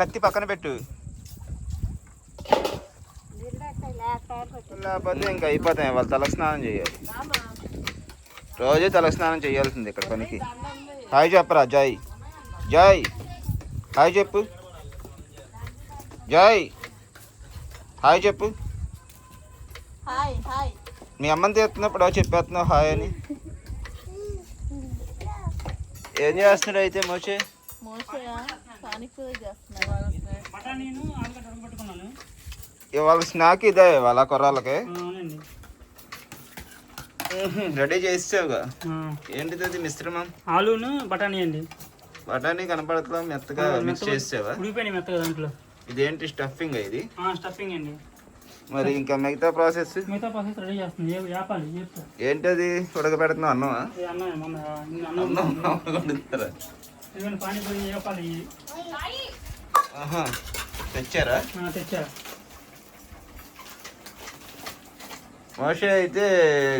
కత్తి పక్కన పెట్టు. లేకపోతే ఇంకా అయిపోతాయి. వాళ్ళు తలస్నానం చేయాలి. రోజు తలస్నానం చేయాల్సింది ఇక్కడ పనికి. హాయ్ చెప్పరా జాయ్. జాయ్. హాయ్ చెప్పు. జాయ్. హాయ్ చెప్పు. మీ అమ్మని తీస్తున్నప్పుడు చెప్పేస్తున్నావు హాయ్ అని? ఏం చేస్తున్నాడు అయితే మోచే మోసయా ఆలుగడ్డ ఇవాళ స్నాక్ ఇదే వాళ్ళ కుర్రాళ్ళకి అవునండి. రెడీ చేసావుగా ఆ, ఏంటిది అది మిశ్రమం? ఆలూను బఠానీ అండి. బఠానీ కనపడట్లా మెత్తగా మిక్స్ చేసావా ఉడిపోయినాయి మెత్తగా దాంట్లో. ఇదేంటి స్టఫింగ్ ఇది? స్టఫింగ్ అండి. మరి ఇంకా మిగతా ప్రాసెస్ మిగతా ప్రాసెస్ రెడీ చేస్తుంది. చెప్తా ఏంటది? ఉడకబెడుతున్నావు అన్నమా? అన్నం పానీపూరి వేపాలి తెచ్చారా? మోషే అయితే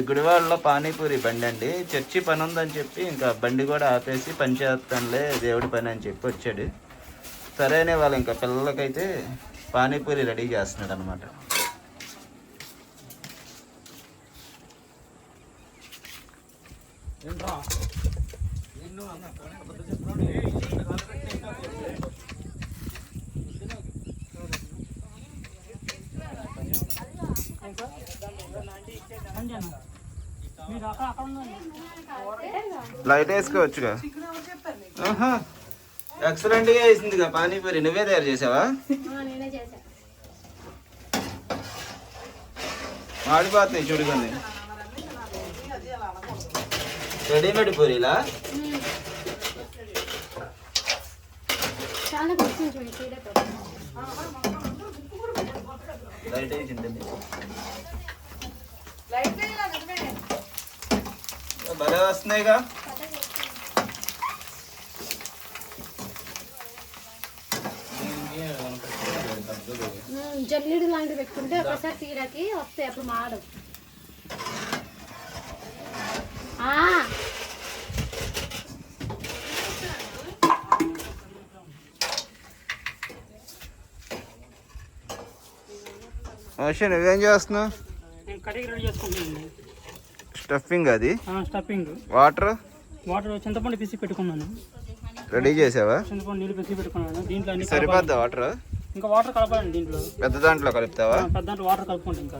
గుడివాడలో పానీపూరి బండి అండి చర్చి పని ఉందని చెప్పి ఇంకా బండి కూడా ఆపేసి పని చేస్తానులే దేవుడి పని అని చెప్పి వచ్చాడు. సరేనే వాళ్ళు ఇంకా పిల్లలకైతే పానీపూరి రెడీ చేస్తున్నాడు అనమాట లైట్ వేసుకోవచ్చుగా. ఆహా. ఎక్సలెంట్గా వేసిందిగా పానీపూరి. నువ్వే తయారు చేసావా? నేనే చేశా. మాడిపోతున్నాయి చూడుకొని రెడీమేడ్ పూరీలా? లైట్ వేసిందండి భలే వస్తున్నాయిగా. జల్లీడు లాంటివి పెట్టుకుంటే ఒకసారి తీరకి వస్తాయి అప్పుడు మాడు ఆ, మోషన్ నువ్వేం చేస్తున్నావు నేను కడిగి రెడీ చేసుకుంటున్నాను స్టఫింగ్ అది? స్టఫింగ్. వాటర్? వాటర్ చింతపండు పిసి పెట్టుకున్నాను. రెడీ చేసావా? చింతపండు నీళ్ళు పిసి పెట్టుకున్నాను. దీంట్లో అన్ని. సరిపోద్దా వాటర్? ఇంకా వాటర్ కలపాలండి దీంట్లో. పెద్ద దాంట్లో కలుపుతావా? పెద్ద దాంట్లో వాటర్ కలుపుకుంటాం ఇంకా.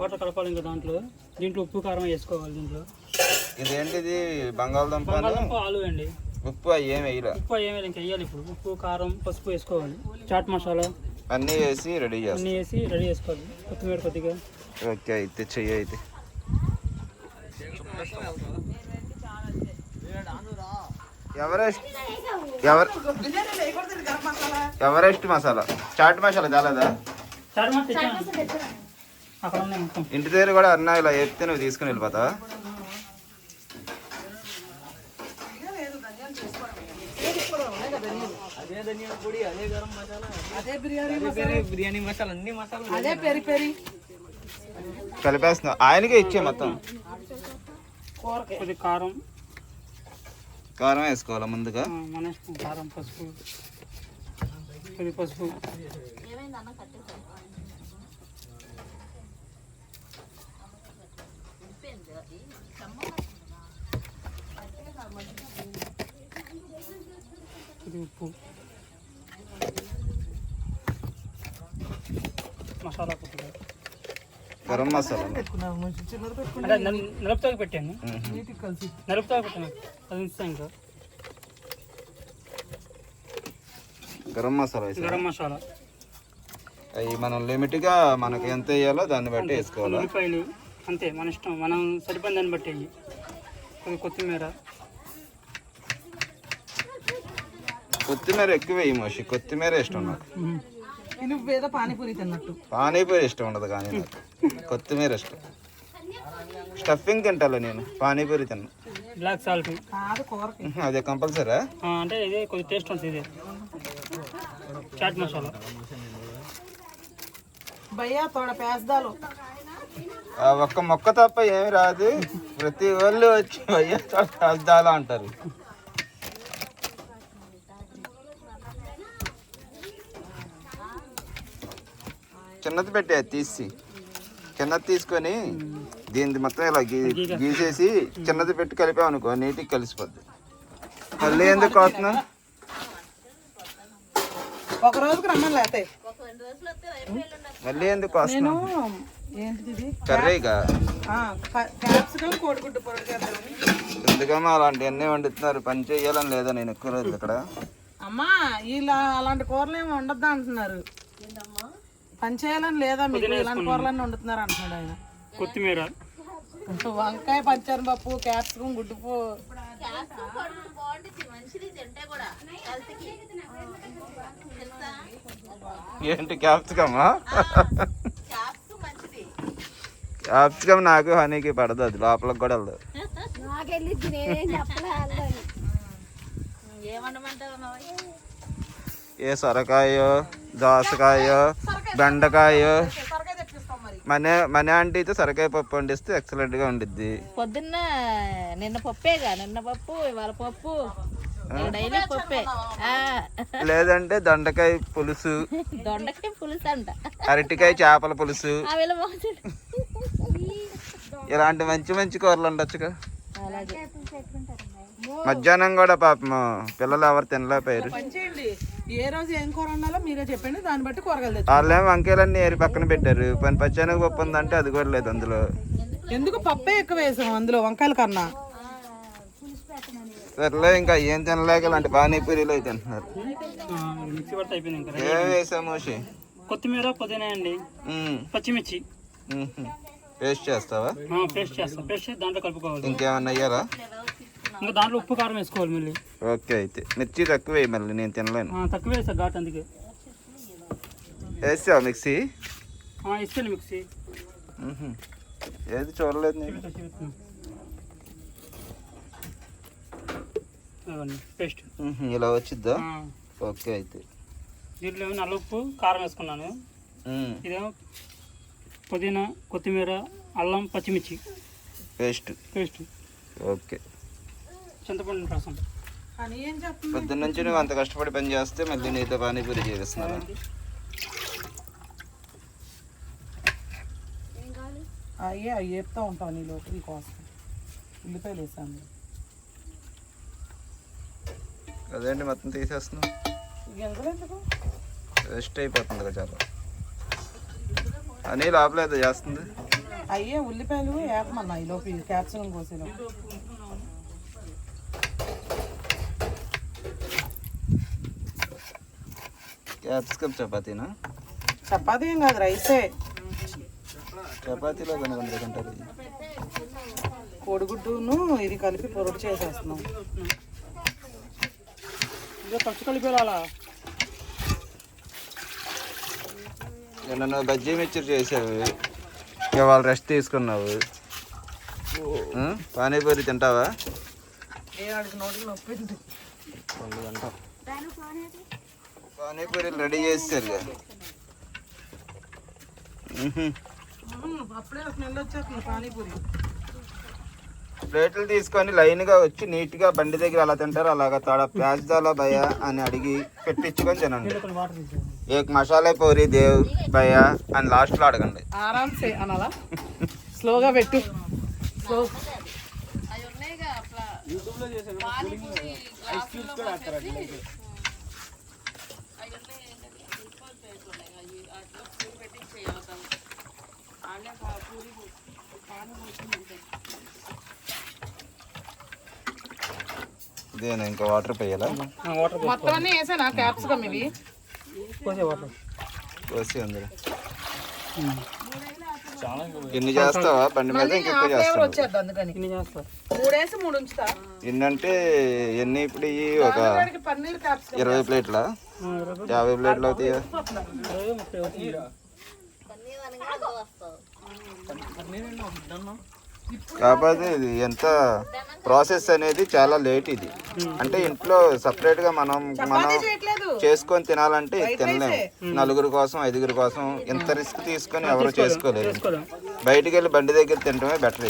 వాటర్ కలపాలి ఇంకా దాంట్లో. దీంట్లో ఉప్పు కారం వేసుకోవాలి దీంట్లో. ఇదేంటిది? బంగాళదుంప బంగాళదుంప ఆలు అండి. ఉప్పు అవి ఏం వేయలే? ఉప్పు ఏమైనా ఇంకా వేయాలి ఇప్పుడు. ఉప్పు కారం పసుపు వేసుకోవాలి. చాట్ మసాలా. అన్నీ వేసి రెడీ చేస్తా. అన్నీ వేసి రెడీ చేసుకోవాలి. కొత్తిమీర కొద్దిగా. ఓకే అయితే చెయ్యి అయితే. Everest? Ever Everest masala? Chaat masala చాలదా? చాట్ మసాలా తెచ్చాను. అక్కడ ఉన్నాయి మొత్తం. ఇంటి దగ్గర కూడా అన్న ఇలా చెప్తే నువ్వు తీసుకుని వెళ్ళిపోతావా? పెరి కలిపేస్తున్నావు ఆయనకే ఇచ్చే మొత్తం. కొద్ది కారం. కారం వేసుకోవాలా ముందుగా? ఆ, మన ఇష్టం కారం పసుపు. కొద్ది పసుపు. కొద్ది ఉప్పు. మసాలా కొద్దిగా. గరం మసాలా. అంటే నల్- నలుపుతాకి పెట్టాను. నలుపుతాకి పెట్టాను. అది ఇస్తాను ఇంకా. గరం మసాలా గరం మసాలా. అవి మనం లిమిట్గా మనకి ఎంత వేయాలో దాన్ని బట్టి వేసుకోవాలా? ఉల్లిపాయలు అంతే మన ఇష్టం. మనం సరిపోయిన దాన్ని బట్టి వెయ్యి. కొత్తిమీర. కొత్తిమీర ఎక్కువ వేయి మోషి. కొత్తిమీర ఇష్టం నాకు. నువ్వేదో పానీపూరి తిన్నట్టు. పానీపూరి ఇష్టం ఉండదు కానీ నాకు. కొత్తిమీర ఇష్టం. స్టఫింగ్ తింటాలే నేను పానీపూరి తిన్నా. Black salt. అదే కంపల్సరా? అంటే ఇదే కొద్ది టేస్ట్ ఉంటుంది ఇదే. చాట్ మసాలా. భయ్యా తోడ పేస్తాలు. ఆ ఒక్క మొక్క తప్ప ఏమి రాదు. ప్రతి వాళ్ళు వచ్చి అయ్యా అద్దాలా అంటారు. చిన్నది పెట్టి తీసి. చిన్నది తీసుకొని దీన్ని మొత్తం ఇలా గీ- గీసేసి. చిన్నది పెట్టి కలిపాం అనుకో నీటికి కలిసిపోద్ది. మళ్ళీ ఎందుకు కోస్తున్నాం ఒక రోజుకి రమ్మని లేతాయి మళ్ళీ ఎందుకు నేను ఏంటిది కర్రీగా కోడిగుడ్డు చేద్దామని. ఎందుకమ్మా అలాంటివన్నీ వండుతున్నారు? పని చేయాలని లేదా నేను ఎక్కువ రోజులు ఇక్కడ? అమ్మా ఇలా అలాంటి కూరలు ఏమి వండొద్దు అంటున్నారు. పని చేయాలని లేదా మీకు? ఇలాంటి కూరలన్నీ వండుతున్నారు అంటున్నాడు ఆయన. కొత్తిమీర. వంకాయ పంచరం పప్పు క్యాప్సికం గుడ్డు పో. ఏంటి క్యాప్సికమా క్యాప్సికమ్ నాకు హనీకి పడదు అది లోపలికి కూడా వెళ్ళదు. ఏ సొరకాయో దోసకాయో బెండకాయో మన మన ఆంటీ అయితే సొరకాయ పప్పు వండిస్తే ఎక్సలెంట్గా ఉండిద్ది. పొద్దున్న నిన్న పప్పేగా. నిన్న పప్పు ఇవాళ పప్పు. డైలీ పప్పే. ఆ, లేదంటే దొండకాయ పులుసు. దొండకాయ పులుసు అంట. అరటికాయ చేపల పులుసు. ఇలాంటి మంచి మంచి కూరలు ఉండొచ్చుగా మధ్యాహ్నం కూడా పాపం పిల్లలు ఎవరు తినలేకపోయారు. ఏ రోజు ఏం కూర వండాలో మీరే చెప్పండి దాన్ని బట్టి కూరగాయలు వాళ్ళేమో వంకాయలన్నీ ఏరి పక్కన పెట్టారు. పని పచ్చనగ పప్పు ఉందంటే అది కూడా లేదు అందులో. ఎందుకు పప్పే ఎక్కువ వేసాం అందులో వంకాయల కన్నా? సర్లే ఇంకా ఏం తినలేక ఇలాంటి పానీపూరీలు అయితే తింటున్నారు. ఆ, మిక్సీ పడితే అయిపోయింది ఇంకా. ఏం వేసాము మోషి కొత్తిమీర పుదీనా అండి. ఉమ్, పచ్చిమిర్చి. పేస్ట్ చేస్తావా? ఆ, పేస్ట్ చేస్తాం. పేస్ట్ చేసి దాంట్లో కలుపుకోవాలి. ఇంకేమన్నా అయ్యారా ఇంకా దాంట్లో ఉప్పు కారం వేసుకోవాలి మళ్ళీ. ఓకే అయితే. మిర్చి తక్కువ మళ్ళీ నేను తినలేను. తక్కువ వేస్తా ఘాట్ అందుకే. వేసావా మిక్సీ? ఆ, ఇస్తాను మిక్సీ. ఏది చూడలేదు పేస్ట్. ఇలా వచ్చిద్దా? ఓకే అయితే. దీంట్లో నల్ల ఉప్పు కారం వేసుకున్నాను. ఇదేమో పుదీనా కొత్తిమీర అల్లం పచ్చిమిర్చి. పేస్ట్. పేస్ట్. ఓకే. చింతపండు రసం. పొద్దున్న నుంచి నువ్వు అంత కష్టపడి పని చేస్తే మళ్ళీ నీతో పానీపూరి చేస్తున్నాను అయ్యే అవి చెప్తా ఉంటావు నీ లోపల కోసం. ఉల్లిపాయలు వేసాను అదేంటి మొత్తం తీసేస్తున్నావు? వేస్ట్ అయిపోతుంది కదా చాలా. అని లోపల ఏదో చేస్తుంది? అయ్యే ఉల్లిపాయలు వేపమన్నా ఈ లోపు క్యాప్సికం కోసేలో క్యాప్సికమ్ చపాతీనా? చపాతీ ఏం కాదు రైసే. చపాతీలో తింటారు. కోడిగుడ్డును ఇది కలిపి పొరడు చేసేస్తున్నాం. ఇదే పచ్చి కలిపేలా నిన్న బజ్జీ మిక్చర్ చేసావు. ఇక వాళ్ళు రెస్ట్ తీసుకున్నావు? పానీపూరి తింటావా? నేను అడిగి నోటికి నొప్పి ఉంది. రెండు చేస్తారు పానీపూరి ప్లేట్లు తీసుకొని లైన్గా వచ్చి నీట్గా బండి దగ్గర అలా తింటారు అలాగా తోడ ప్యాజ్దాలో భయ అని అడిగి పెట్టించుకొని తినండి. ఏక్ మసాలా పూరి దేవ్ భయ అని లాస్ట్లో అడగండి. ఆరామ్సే అనాలా? స్లోగా పెట్టు. స్లో. ఇదేనా ఇంకా వాటర్ పోయాలా? వాటర్ మొత్తం అన్నీ వేసానా క్యాప్సికమ్ ఇవి? పోసే వాటర్ పోసి అందులో. ఎన్ని చేస్తావా? బండి మీద ఇంకెక్కువ చేస్తావా. వచ్చేద్ది అందుకని. ఇన్ని చేస్తా మూడేసి మూడు ఉంచుతా. ఎన్ని అంటే ఎన్ని ఇప్పుడు ఇవి ఒక పన్నీర్ ఇరవై ప్లేట్లా? యాభై ప్లేట్లు అవుతాయా? అవుతుంది కాకపోతే ఇది ఎంత ప్రాసెస్ అనేది చాలా లేట్ ఇది. అంటే ఇంట్లో సపరేట్గా మనం మనం చేసుకొని తినాలంటే తినలేము. నలుగురు కోసం ఐదుగురు కోసం ఇంత రిస్క్ తీసుకొని ఎవరు చేసుకోలేరు. బయటికి వెళ్ళి బండి దగ్గర తినడమే బెటర్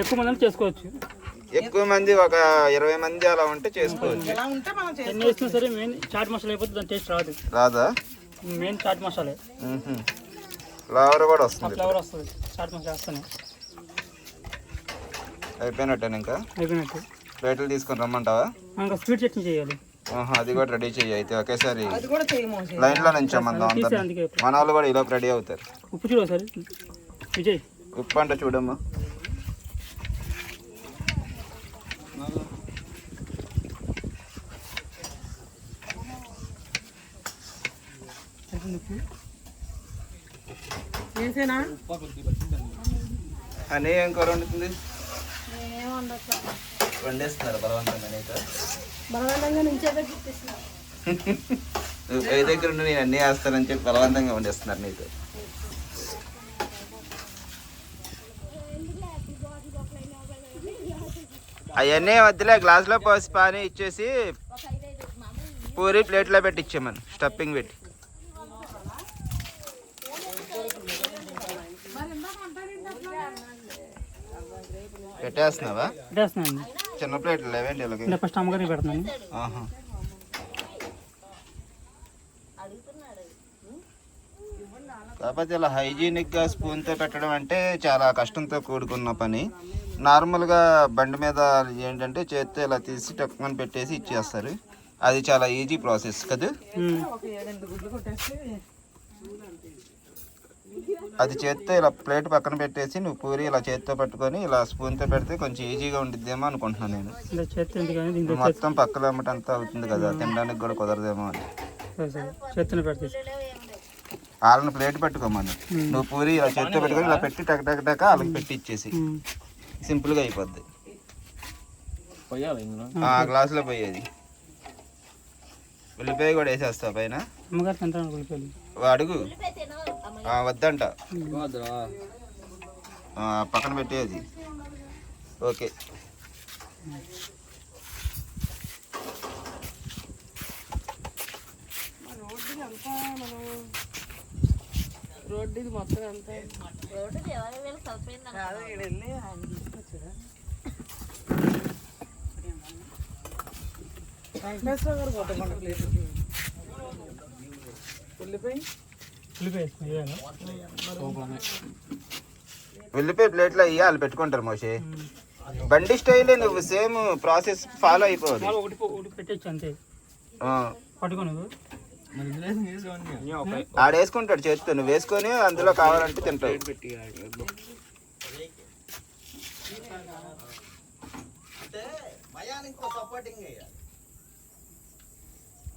ఎక్కువ మంది చేసుకోవచ్చు. ఎక్కువ మంది ఒక ఇరవై మంది అలా ఉంటే చేసుకోవచ్చు. రాదు. మెయిన్ చాట్ మసాలా. ఫ్లవర్ కూడా వస్తుంది. ఫ్లేవర్ వస్తుంది. చాట్ మసాలా వేస్తాను అయిపోయినట్టేనా ఇంకా? అయిపోయినట్టు. ప్లేట్లు తీసుకొని రమ్మంటావా? ఇంకా స్వీట్ చట్నీ చేయాలి. ఆహా, అది కూడా రెడీ చెయ్యి అయితే ఒకేసారి. లైన్లో నుంచోమందాం తీసే అందరం అందుకే మన వాళ్ళు కూడా ఈలోపు రెడీ అవుతారు. ఉప్పు చూడు ఒకసారి. విజయ్. ఉప్పు అంటే చూడమ్మా. అని ఏం కూర వండుతుంది? వండేస్తున్నారు బలవంతంగా నీకు బలవంతంగా నుంచే పెట్టిస్తున్నా నువ్వు పై దగ్గర ఉండి నేను అన్నీ వేస్తానని చెప్పి బలవంతంగా వండేస్తున్నారు నీకు అవన్నీ వద్దులే గ్లాస్లో పోసి పానీ ఇచ్చేసి పూరి ప్లేట్లో పెట్టి ఇచ్చేమని స్టఫింగ్ పెట్టి. పెట్టేస్తున్నావా? పెట్టేస్తున్నాను చిన్న ప్లేట్లు లేవండి ఇలాగే? అంటే ఫస్ట్ అమ్మగారికి పెడుతున్నాను. ఆహా. కాకపోతే ఇలా హైజీనిక్గా స్పూన్తో పెట్టడం అంటే చాలా కష్టంతో కూడుకున్న పని. నార్మల్గా బండి మీద ఏంటంటే చేత్తో ఇలా తీసి టక్కుమని పెట్టేసి ఇచ్చేస్తారు. అది చాలా ఈజీ ప్రాసెస్ కదా ఉమ్. ఒక ఏడెనిమిది గుడ్లు కొట్టేసి అది చేత్తో ఇలా ప్లేట్ పక్కన పెట్టేసి నువ్వు పూరి ఇలా చేత్తో పట్టుకొని ఇలా స్పూన్తో పెడితే కొంచెం ఈజీగా ఉండిద్దేమో అనుకుంటున్నాను నేను. మొత్తం పక్కలో అమ్మటంతా అవుతుంది కదా తినడానికి కూడా కుదరదేమో అని. చేతిని పెడితే. వాళ్ళని ప్లేట్ పెట్టుకోమని. నువ్వు పూరి ఇలా చేత్తో పెట్టుకొని ఇలా పెట్టి టక్ టక్ టక్ వాళ్ళకి పెట్టి ఇచ్చేసి. సింపుల్గా అయిపోద్ది. ఆ గ్లాసులో పోయేది. ఉల్లిపాయ కూడా వేసేస్తా పైన? అమ్మగారు తింటాను అడుగు. వద్దంట. ఆ, పక్కన పెట్టేది ఓకే. రోడ్డు ఇది మొత్తం వెళ్ళి ఆయన తీసుకొచ్చారా వెంకటేశ్వర గారు కొట్టకుండా ఉల్లిపాయ? ఉల్లిపాయ ప్లేట్లో వాళ్ళు పెట్టుకుంటారు మోషే. బండి స్టైల్ నువ్వు సేమ్ ప్రాసెస్ ఫాలో అయిపోదు మామూలు ఒకటి పో- ఒకటి పెట్టచ్చు అంతే. ఆ, పట్టుకో నువ్వు. ఆడ వేసుకుంటాడు చేతితో నువ్వు వేసుకొని అందులో కావాలంటే తింటావు.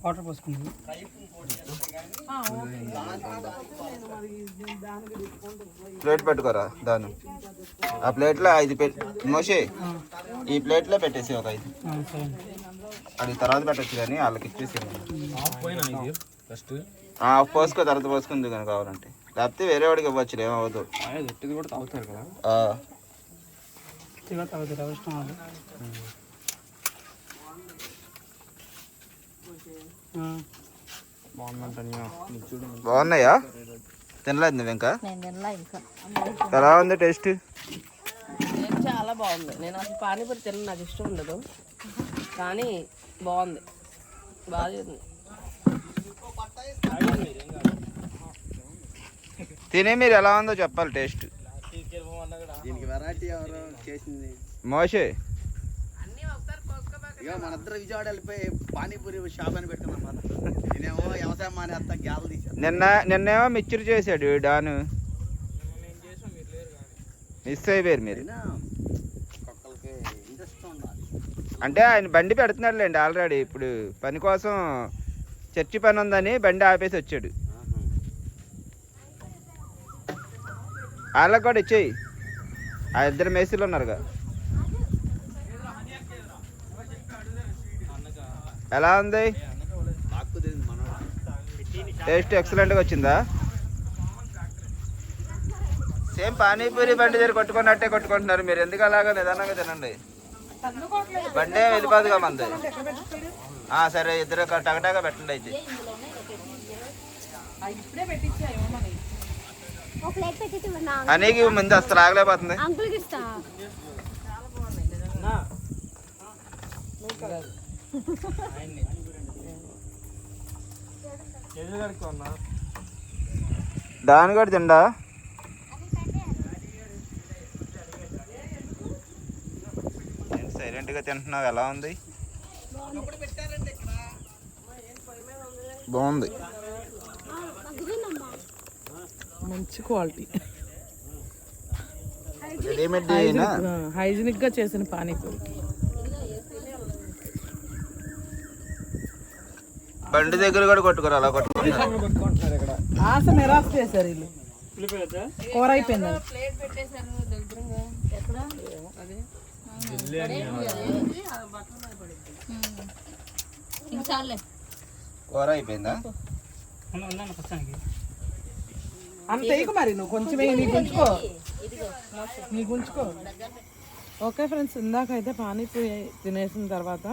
వాటర్ పోసుకుంది. ప్లేట్ పెట్టుకోరా దాని ఆ ప్లేట్లో ఐదు పెట్ మోషే ఈ ప్లేట్లో పెట్టేసి ఒక ఐదు. సరే. అది తర్వాత పెట్టచ్చు కానీ వాళ్ళకి ఇచ్చేసి ఆ, పోసుకో తర్వాత పోసుకుంది కానీ కావాలంటే. లేకపోతే వేరే వాడికి ఇవ్వచ్చు ఏమవద్దు కూడా తాగుతారు కదా ఆ, ఇదిగో తాగుతుంది ఎవరి ఇష్టం అది ఆ, బాగుందంటా చూడు బాగున్నాయా? తినలేదు నువ్వు ఇంకా? నేను తినలా ఇంకా. ఎలా ఉంది టేస్ట్? చాలా బాగుంది. నేను అసలు పానీపూరి తిన్న నాకు ఇష్టం ఉండదు. కానీ బాగుంది. బాగా తిని మీరు ఎలా ఉందో చెప్పాలి టేస్ట్. దీనికి వెరైటీ ఎవరు చేసింది. మోషే ఇక మన ఇద్దరు విజయవాడ వెళ్ళిపోయి పానీపూరి షాప్ అని పెట్టుకున్నాం మన. నేనేమో వ్యవసాయం మానేస్తా గ్యాలు తీసాను నిన్న నిన్నేమో మిక్చర్ చేశాడు డాను. మిస్ అయిపోయారు మీరు. కుక్కలకి ఇంట్రెస్ట్ ఉండాలి. అంటే ఆయన బండి పెడుతున్నాడులేండి ఆల్రెడీ ఇప్పుడు పని కోసం చర్చి పని ఉందని బండి ఆపేసి వచ్చాడు. వాళ్ళకి కూడా ఇచ్చేయి. ఆ ఇద్దరు మేస్త్రీలు ఉన్నారుగా. ఎలా ఉంది? టేస్ట్ ఎక్సలెంట్గా వచ్చిందా? సేమ్ పానీపూరి బండి దగ్గర కొట్టుకున్నట్టే కొట్టుకుంటున్నారు మీరు. ఎందుకు అలాగా? నిదానంగా తినండి. బండే వెళ్ళిపోదుగా మంది. ఆ, సరే ఇద్దరు టగటాగా పెట్టండి అయితే. అనేకి ముందు అసలు ఆగలేకపోతుంది. అంకుల్కి ఇస్తా. దాని కూడా తిండా? సైలెంట్గా తింటున్నావు? ఎలా ఉంది? బాగుంది. మంచి క్వాలిటీ. రెడీమేడ్ హైజీనిక్గా చేసిన పానీపూరి. బండి దగ్గర కూడా కొట్టుకోరు అలా కొట్టుకుంటున్నారు ఆశ నిరాశ చేశారు వీళ్ళు. కూర అయిపోయింది? కూర అయిపోయిందా? అంత వేయకు మరి నువ్వు కొంచెం వేయి నీకు ఉంచుకో. నీకు ఉంచుకో. ఓకే ఫ్రెండ్స్ ఇందాక అయితే పానీపూరి తినేసిన తర్వాత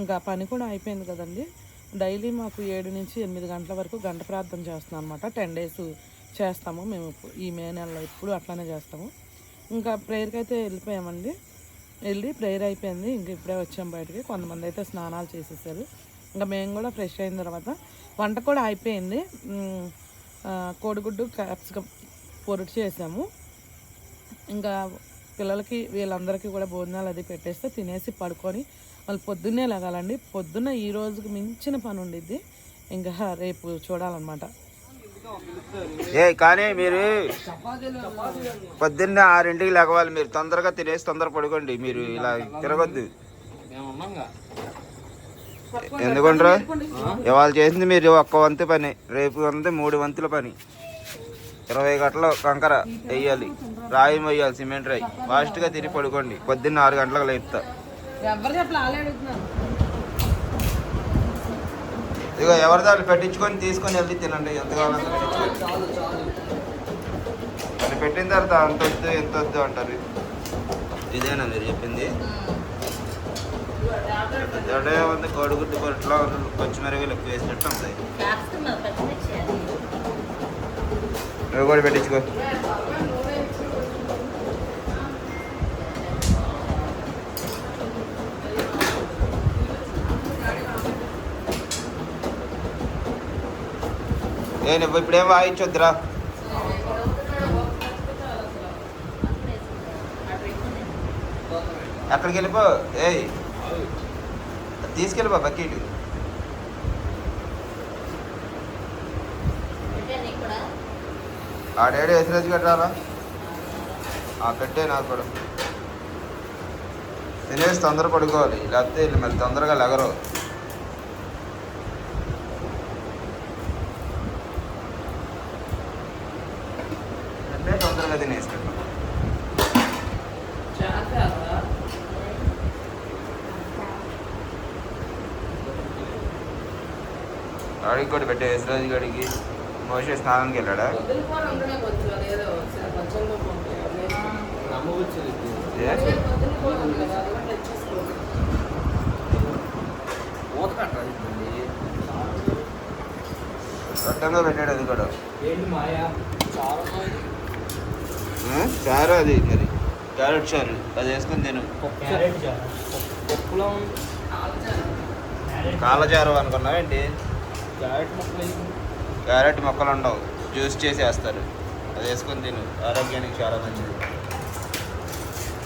ఇంకా పని కూడా అయిపోయింది కదండి. డైలీ మాకు ఏడు నుంచి ఎనిమిది గంటల వరకు గంట ప్రార్థన చేస్తున్నాం అనమాట టెన్ డేస్ చేస్తాము. మేము ఈ మే నెలలో ఇప్పుడు అట్లానే చేస్తాము. ఇంకా ప్రేయర్కి అయితే వెళ్ళిపోయామండి. వెళ్ళి ప్రేయర్ అయిపోయింది. ఇంక ఇప్పుడే వచ్చాం బయటికి. కొంతమంది అయితే స్నానాలు చేసేసారు. ఇంకా మేము కూడా ఫ్రెష్ అయిన తర్వాత వంట కూడా అయిపోయింది. కోడిగుడ్డు క్యాప్సికం పొరుటు చేసాము. ఇంకా పిల్లలకి వీళ్ళందరికీ కూడా భోజనాలు అది పెట్టేస్తే తినేసి పడుకొని వాళ్ళు పొద్దున్నే లాగాలండి. పొద్దున్న ఈ రోజుకి మించిన పని ఉండిద్ది. ఇంకా రేపు చూడాలన్నమాట. ఏ కానీ మీరు పొద్దున్నే ఆరింటికి లెగవాలి మీరు తొందరగా తినేసి తొందర పడుకోండి. మీరు ఇలా తిరగొద్దు. ఎందుకంటారా ఇవాళ చేసింది మీరు ఒక్క వంతు పని. రేపు వంతు మూడు వంతుల పని. ఇరవై గంటల కంకర వేయాలి. రాయి వేయాలి సిమెంట్ రాయి. ఫాస్ట్గా తిరిగి పడుకోండి. పొద్దున్న ఆరు గంటలకు లేపుతా. ఎవరు చెప్పలే ఆలే అడుగుతున్నారు ఇదిగో ఎవరి దాన్ని పెట్టించుకొని తీసుకొని వెళ్ళి తినండి. ఎంత కావాలంత అది పెట్టిన తర్వాత అంత వద్దు ఎంత వద్దు అంటారు? ఇదేనా మీరు చెప్పింది? ఉంది కోడిగుడ్డు పొరట్లో పచ్చిమిరపకాయలు ఎక్కువ వేసినట్టు ఉంటాయి చేస్తున్నారు పచ్చిమిర్చి అది. నువ్వు కూడా పెట్టించుకో. ఏ నువ్వు ఇప్పుడేం వాయించొద్దురా? అక్కడికి వెళ్ళిపో? ఏయ్. తీసుకెళ్ళిపో బకెట్. ఆడేడు ఎసరేజ్ కూడా ఆ కట్టారా ఆ పెట్టే నాకు కూడా తినేసి తొందర పడుకోవాలి లేకపోతే వీళ్ళు మరి తొందరగా లెగరు అంటే తొందరగా తినేసి పెట్టు. వాడికి కూడా పెట్టే యశ్వరాజ్ గడికి మోసే స్నానానికి వెళ్ళాడా? రొట్టంగా పెట్టాడు అది కూడా? చారు అది మరి. క్యారెట్ చారు. అది వేసుకొని తిను. కాలచారు అనుకున్నావు ఏంటి? క్యారెట్ ముక్కలు క్యారెట్ మొక్కలు ఉండవు. జ్యూస్ చేసి వేస్తారు అది వేసుకొని తిను. ఆరోగ్యానికి చాలా మంచిది.